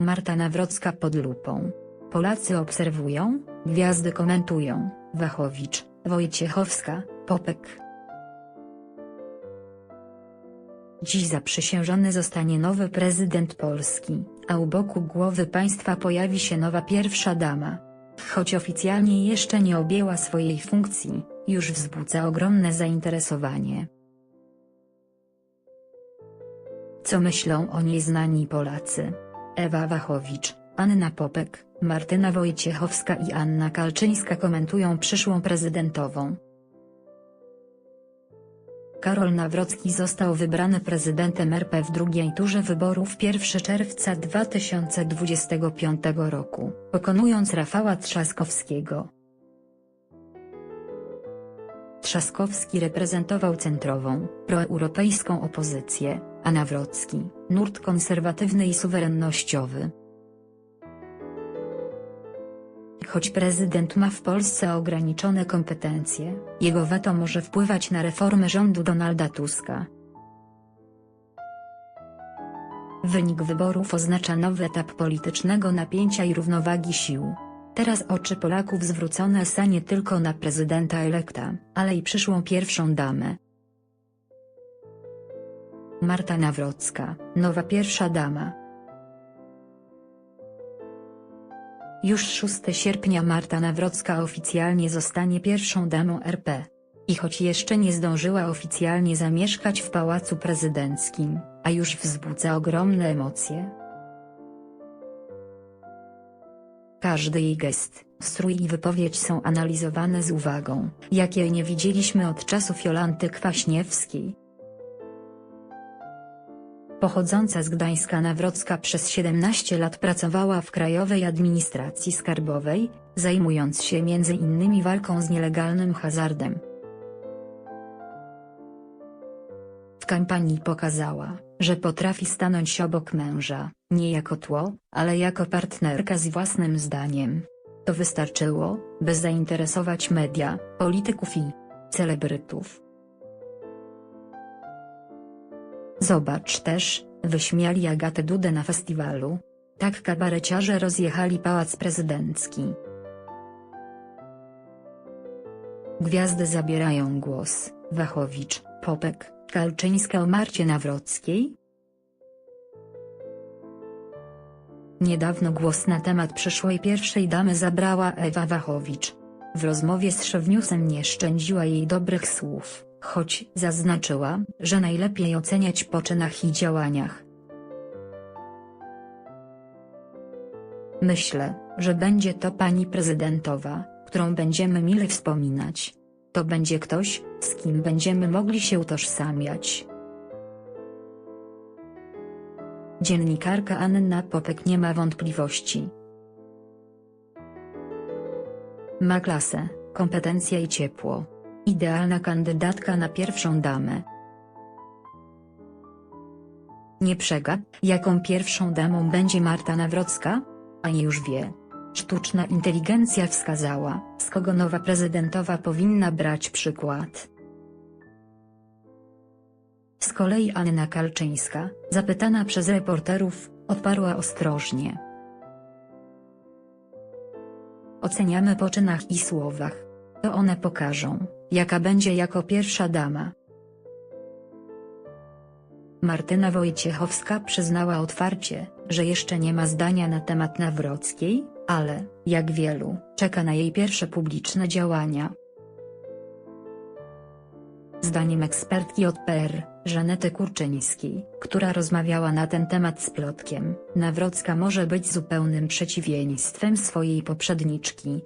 Marta Nawrocka pod lupą. Polacy obserwują, gwiazdy komentują, Wachowicz, Wojciechowska, Popek. Dziś zaprzysiężony zostanie nowy prezydent Polski, a u boku głowy państwa pojawi się nowa pierwsza dama. Choć oficjalnie jeszcze nie objęła swojej funkcji, już wzbudza ogromne zainteresowanie. Co myślą o niej znani Polacy? Ewa Wachowicz, Anna Popek, Martyna Wojciechowska i Anna Kalczyńska komentują przyszłą prezydentową. Karol Nawrocki został wybrany prezydentem RP w drugiej turze wyborów 1 czerwca 2025 roku, pokonując Rafała Trzaskowskiego. Trzaskowski reprezentował centrową, proeuropejską opozycję, a Nawrocki, nurt konserwatywny i suwerennościowy. Choć prezydent ma w Polsce ograniczone kompetencje, jego weto może wpływać na reformy rządu Donalda Tuska. Wynik wyborów oznacza nowy etap politycznego napięcia i równowagi sił. Teraz oczy Polaków zwrócone są nie tylko na prezydenta elekta, ale i przyszłą pierwszą damę. Marta Nawrocka, nowa pierwsza dama. Już 6 sierpnia Marta Nawrocka oficjalnie zostanie pierwszą damą RP. I choć jeszcze nie zdążyła oficjalnie zamieszkać w Pałacu Prezydenckim, a już wzbudza ogromne emocje. Każdy jej gest, strój i wypowiedź są analizowane z uwagą, jakiej nie widzieliśmy od czasów Jolanty Kwaśniewskiej. Pochodząca z Gdańska Nawrocka przez 17 lat pracowała w Krajowej Administracji Skarbowej, zajmując się m.in. walką z nielegalnym hazardem. W kampanii pokazała, że potrafi stanąć obok męża, nie jako tło, ale jako partnerka z własnym zdaniem. To wystarczyło, by zainteresować media, polityków i celebrytów. Zobacz też, wyśmiali Agatę Dudę na festiwalu. Tak kabareciarze rozjechali pałac prezydencki. Gwiazdy zabierają głos, Wachowicz, Popek, Kalczyńska o Marcie Nawrockiej? Niedawno głos na temat przyszłej pierwszej damy zabrała Ewa Wachowicz. W rozmowie z Szewnewsem nie szczędziła jej dobrych słów choć zaznaczyła, że najlepiej oceniać po czynach i działaniach. Myślę, że będzie to pani prezydentowa, którą będziemy mile wspominać. To będzie ktoś, z kim będziemy mogli się utożsamiać. Dziennikarka Anna Popek nie ma wątpliwości. Ma klasę, kompetencje i ciepło. Idealna kandydatka na pierwszą damę. Nie przegap, jaką pierwszą damą będzie Marta Nawrocka? A nie już wie. Sztuczna inteligencja wskazała, z kogo nowa prezydentowa powinna brać przykład. Z kolei Anna Kalczyńska, zapytana przez reporterów, odparła ostrożnie. Oceniamy po czynach i słowach. To one pokażą, jaka będzie jako pierwsza dama. Martyna Wojciechowska przyznała otwarcie, że jeszcze nie ma zdania na temat Nawrockiej, ale, jak wielu, czeka na jej pierwsze publiczne działania. Zdaniem ekspertki od PR, Żanety Kurczyńskiej, która rozmawiała na ten temat z Plotkiem, Nawrocka może być zupełnym przeciwieństwem swojej poprzedniczki,